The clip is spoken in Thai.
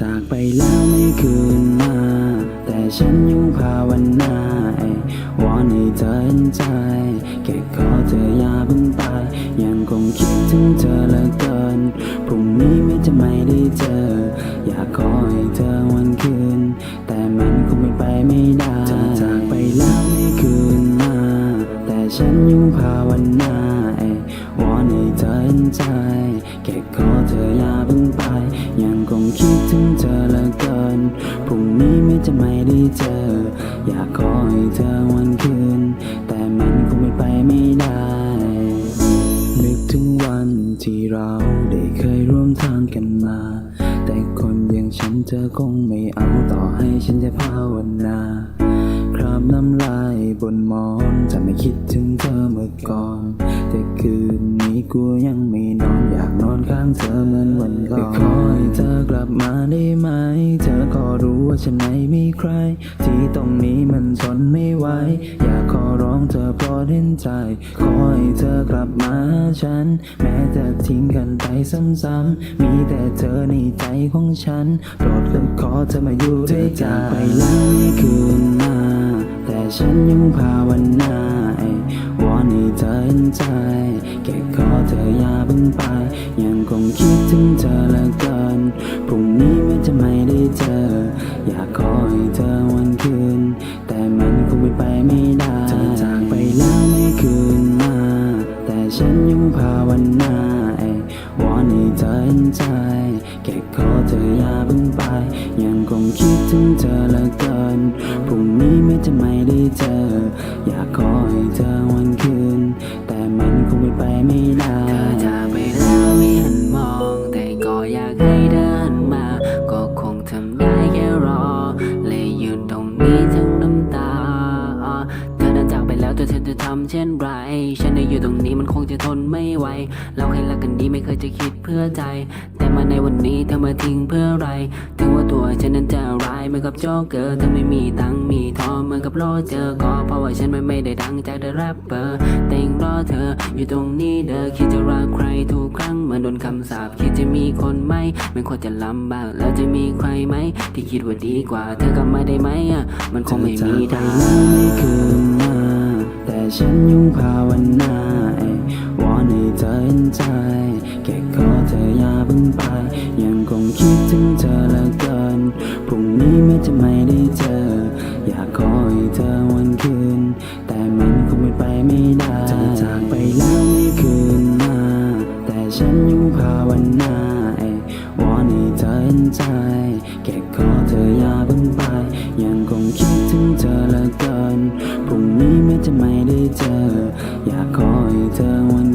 จากไปแล้วไม่คืนมา แต่ฉันยังภาวนาไอ้วอนให้เธอเห็นใจ แค่ขอเธออย่าเพิ่งไป ยังคงคิดถึงเธอเหลือเกิน พรุ่งนี้ไม่จะไม่ได้เจอ อยากขอให้เธอวันคืน แต่มันคงเป็นไปไม่ได้จากไปแล้วไม่คืนมา แต่ฉันยังภาวนาไอ้วอนให้เธอเห็นใจ แค่ขอ คิดถึงเธอเหลือเกิน พรุ่งนี้ไม่จะไม่ได้เจอ อยากขอให้เธอวันคืน แต่มันคงเป็ไปไม่ได้ นึกถึงวันที่เราได้เคยร่วมทางกันมา แต่คนอย่างฉันเธอคงไม่เอาต่อให้ฉันจะภาวนาคราบน้ำลายบนมอนจะไม่คิดถึงเธอเมื่อก่อน แต่คืนนี้กูยังไม่นอนอยากนางเธอเหมือนวันก่อนขอให้เธอกลับมาได้ไหม เธอก็รู้ว่าฉันไม่มีใคร ที่ตรงนี้มันทนไม่ไหว อยากขอร้องเธอโปรดเห็นใจ ขอให้เธอกลับมาฉัน แม้จะทิ้งกันไปซ้ำๆ มีแต่เธอในใจของฉัน โปรดและขอเธอมาอยู่ด้วยกันจากไปแล้วไม่คืนมาแต่ฉันยังภาวนา วอนให้เธอเห็นใจ แค่ขอเธอ ไป ยังคงคิดถึงเธอเหลือเกินพรุ่งนี้ไม่จะไม่ได้เจอ อยากขอให้เธอวันคืน แต่มันคงเป็นไปไม่ได้เธอจากไปแล้วไม่คืนมา แต่ฉันยังภาวนาไอ้วอนให้เธอเห็นใจแค่ขอเธออย่าเพิ่งไป ยังคงคิดถึงเธอเหลือเกินพรุ่งนี้ไม่จะไม่ได้เจอ อยากขอให้เธอวันคืนำเช่นไร ฉันได้อยู่ตรงนี้มันคงจะทนไม่ไหว เราเคยรักกันดีไม่เคยจะคิดเพื่อใจ แต่มาในวันนี้เธอมาทิ้งเพื่ออะไร ถึงว่าตัวฉันนั้นจะร้ายเหมือนกับโจ๊กเกอร์เธอไม่มีตังมีทองเหมือนกับโรเจอร์ก็เพราะว่าฉันไม่ไม่ได้ดังจากเดอะแรปเปอร์แต่ยังรอเธออยู่ตรงนี้เด้อคิดจะรักใครทุกครั้งเหมือนโดนคำสาปคิดจะมีคนไหมไมันควรจะลำบากแล้วจะมีใครไหมที่คิดว่าดีกว่า เธอกลับมาได้ไหมอะมันคงไม่มีทาจากไปแล้วงไม่คืนมาแต่ ฉันยังภาวนาไอ้วอนให้เธอเห็นใจ แค่ขอเธออย่าเพิ่งไป ยังคงคิดถึงเธอเหลือเกิน พรุ่งนี้ไม่จะไม่ได้เจอ อยากขอให้เธอวันคืน แต่มันคงเป็นไปไม่ได้เธอจากไปแล้วไม่คืนมา แต่ฉันยังภาวนา นใจ แค่ขอเธออย่าเพิ่งไป ยังคงคิดถึงเธอเหลือเกินพรุ่งนี้ไม่จะไม่ได้เจอ อยากขอให้เธอวัน